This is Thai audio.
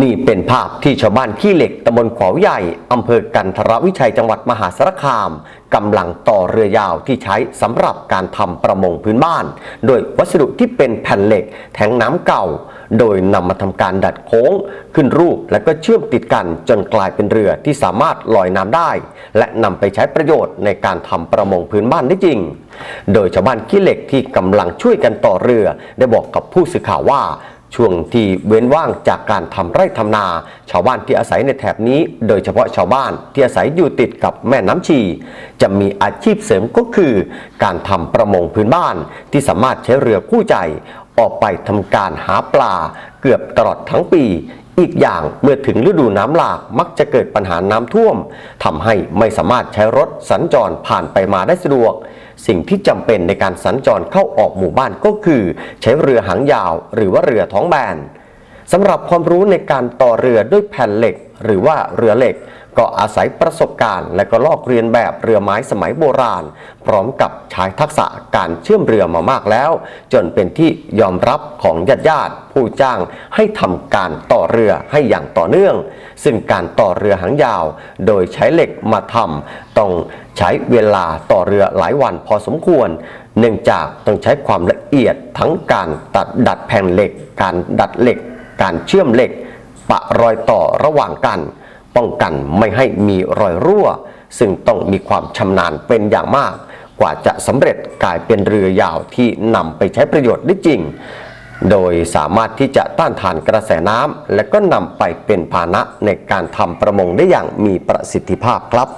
นี่เป็นภาพที่ชาวบ้านขี้เหล็กตำบลขวาวใหญ่อำเภอกันทรวิชัยจังหวัดมหาสารคามกำลังต่อเรือยาวที่ใช้สำหรับการทำประมงพื้นบ้าน โดยวัสดุที่เป็นแผ่นเหล็กแทงน้ำเก่า โดยนำมาทำการดัดโค้ง ขึ้นรูปและก็เชื่อมติดกันจนกลายเป็นเรือที่สามารถลอยน้ำได้ และนำไปใช้ประโยชน์ในการทำประมงพื้นบ้านได้จริง โดยชาวบ้านขี้เหล็กที่กำลังช่วยกันต่อเรือ ได้บอกกับผู้สื่อข่าวว่า ช่วงที่เว้นว่างจากการทำไร่ทำนา ชาวบ้านที่อาศัยในแถบนี้ โดยเฉพาะชาวบ้านที่อาศัยอยู่ติดกับแม่น้ำชี จะมีอาชีพเสริมก็คือ การทำประมงพื้นบ้านที่สามารถใช้เรือคู่ใจ ออกไปทำการหาปลาเกือบตลอดทั้งปี อีกอย่างเมื่อถึงฤดูน้ำหลากมักจะเกิดปัญหาน้ำท่วมทำให้ไม่สามารถใช้รถสัญจรผ่านไปมาได้สะดวก สิ่งที่จำเป็นในการสัญจรเข้าออกหมู่บ้านก็คือ ใช้เรือหางยาวหรือว่าเรือท้องแบน สำหรับความรู้ในการต่อเรือด้วยแผ่นเหล็ก หรือว่าเรือเหล็ก ก็อาศัยประสบการณ์ และก็ลอกเรียนแบบเรือไม้สมัยโบราณ พร้อมกับใช้ทักษะการเชื่อมเรือมามากแล้ว จนเป็นที่ยอมรับของญาติญาติผู้จ้างให้ทำการต่อเรือให้อย่างต่อเนื่อง ซึ่งการต่อเรือหางยาว โดยใช้เหล็กมาทำต้องใช้เวลาต่อเรือหลายวันพอสมควร เนื่องจากต้องใช้ความละเอียดทั้งการตัดดัดแผ่นเหล็ก การดัดเหล็ก การเชื่อมเหล็ก ปะรอยต่อระหว่างกัน ป้องกันไม่ให้มีรอยรั่ว ซึ่งต้องมีความชำนาญเป็นอย่างมาก กว่าจะสำเร็จกลายเป็นเรือยาวที่นำไปใช้ประโยชน์ได้จริง โดยสามารถที่จะต้านทานกระแสน้ำและก็นำไปเป็นพาหนะในการทำประมงได้อย่างมีประสิทธิภาพครับ